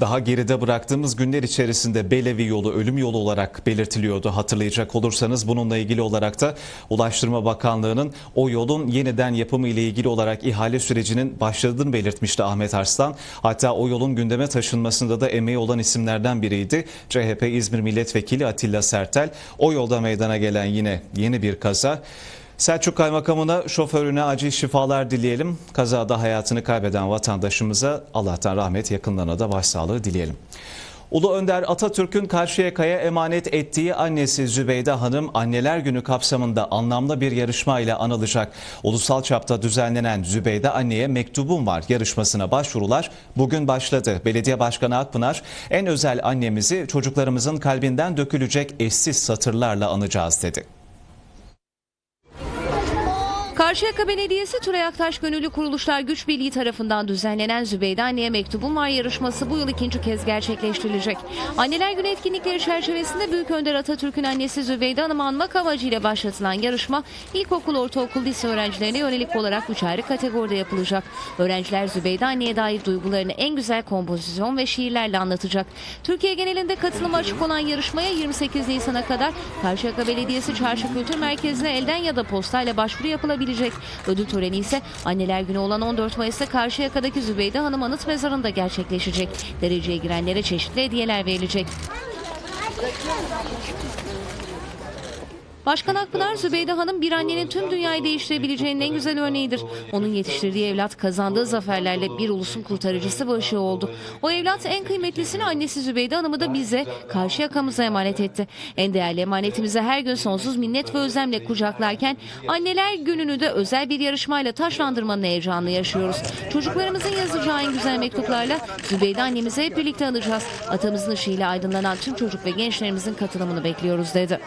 Daha geride bıraktığımız günler içerisinde Belevi yolu ölüm yolu olarak belirtiliyordu. Hatırlayacak olursanız bununla ilgili olarak da Ulaştırma Bakanlığı'nın o yolun yeniden yapımı ile ilgili olarak ihale sürecinin başladığını belirtmişti Ahmet Arslan. Hatta o yolun gündeme taşınmasında da emeği olan isimlerden biriydi. CHP İzmir Milletvekili Atilla Sertel. O yolda meydana gelen yine yeni bir kaza. Selçuk Kaymakamı'na şoförüne acil şifalar dileyelim. Kazada hayatını kaybeden vatandaşımıza Allah'tan rahmet yakınlarına da başsağlığı dileyelim. Ulu Önder Atatürk'ün Karşıyaka'ya emanet ettiği annesi Zübeyde Hanım Anneler Günü kapsamında anlamlı bir yarışma ile anılacak. Ulusal çapta düzenlenen Zübeyde Anne'ye mektubum var yarışmasına başvurular bugün başladı. Belediye Başkanı Akpınar en özel annemizi çocuklarımızın kalbinden dökülecek eşsiz satırlarla anacağız dedi. Karşıyaka Belediyesi Turay Aktaş Gönüllü Kuruluşlar Güç Birliği tarafından düzenlenen Zübeyde Anne'ye Mektubum Var yarışması bu yıl ikinci kez gerçekleştirilecek. Anneler Günü etkinlikleri çerçevesinde Büyük Önder Atatürk'ün annesi Zübeyde Hanım'ı anmak amacıyla başlatılan yarışma ilkokul, ortaokul, lise öğrencilerine yönelik olarak üç ayrı kategoride yapılacak. Öğrenciler Zübeyde Anne'ye dair duygularını en güzel kompozisyon ve şiirlerle anlatacak. Türkiye genelinde katılıma açık olan yarışmaya 28 Nisan'a kadar Karşıyaka Belediyesi Çarşı Kültür Merkezi'ne elden ya da postayla başvuru yapılabilecek. Ödül töreni ise Anneler Günü olan 14 Mayıs'ta Karşıyaka'daki Zübeyde Hanım Anıt Mezarı'nda gerçekleşecek. Dereceye girenlere çeşitli hediyeler verilecek. Başkan Akpınar Zübeyde Hanım bir annenin tüm dünyayı değiştirebileceğinin en güzel örneğidir. Onun yetiştirdiği evlat kazandığı zaferlerle bir ulusun kurtarıcısı ışığı oldu. O evlat en kıymetlisini annesi Zübeyde Hanım'ı da bize karşı yakamıza emanet etti. En değerli emanetimizi her gün sonsuz minnet ve özlemle kucaklarken anneler gününü de özel bir yarışmayla taşlandırmanın heyecanını yaşıyoruz. Çocuklarımızın yazacağı en güzel mektuplarla Zübeyde annemizi hep birlikte anacağız. Atamızın ışığıyla aydınlanan tüm çocuk ve gençlerimizin katılımını bekliyoruz dedi.